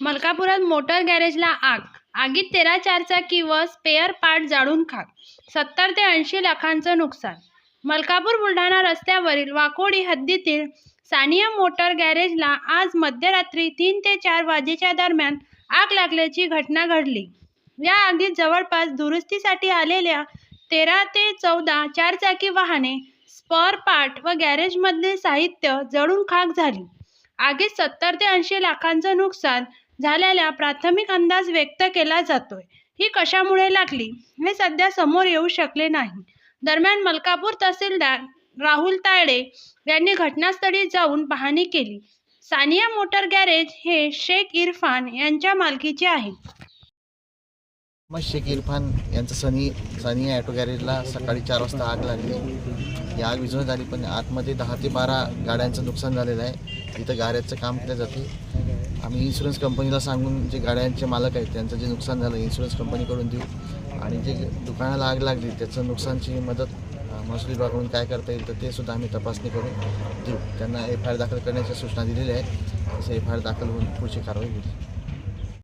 मलकापुरात motor गॅरेजला आग. आगीत तेरा चारचाकी व स्पेअर पार्ट जाळून खाक. सत्तर ते ऐंशी लाखांचं नुकसान. मलकापूर बुलढाणा रस्त्यावरील वाकोडी हद्दीतील सानिया मोटर गॅरेजला आज मध्यरात्री तीन ते चार वाजेच्या दरम्यान आग लागल्याची घटना घडली. या आगीत जवळपास दुरुस्तीसाठी आलेल्या तेरा ते चौदा चारचाकी वाहने स्पर पार्ट व गॅरेजमधले साहित्य जळून खाक झाली. आगीत सत्तर ते ऐंशी लाखांचं नुकसान झालेला प्राथमिक अंदाज व्यक्त केला जातोय. ही कशामुळे लागली? हे सध्या समोर येऊ शकले नाही. दरम्यान मलकापूर तहसीलदार राहुल तायडे यांनी घटनास्थळी जाऊन पाहणी केली. सानिया मोटर गॅरेज हे शेख इरफान यांच्या मालकीचे आहे. मग शेख इरफान यांचं सनी सनी ॲटो गॅरेजला सकाळी चार वाजता आग लागली. ही आग विझवण्यात आली पण आतमध्ये दहा ते बारा गाड्यांचं नुकसान झालेलं आहे. इथं गाऱ्याचं काम केलं जाते. आम्ही इन्शुरन्स कंपनीला सांगून जे गाड्यांचे मालक आहेत त्यांचं जे नुकसान झालं इन्शुरन्स कंपनीकडून देऊ. आणि जे दुकानाला आग लागली त्याचं नुकसानची मदत महसूल विभागाकडून काय करता येईल तर ते सुद्धा आम्ही तपासणी करून देऊ. त्यांना एफ आय आर दाखल करण्याच्या सूचना दिलेल्या आहेत. तसं एफ आय आर दाखल होऊन पुढची कारवाई होईल.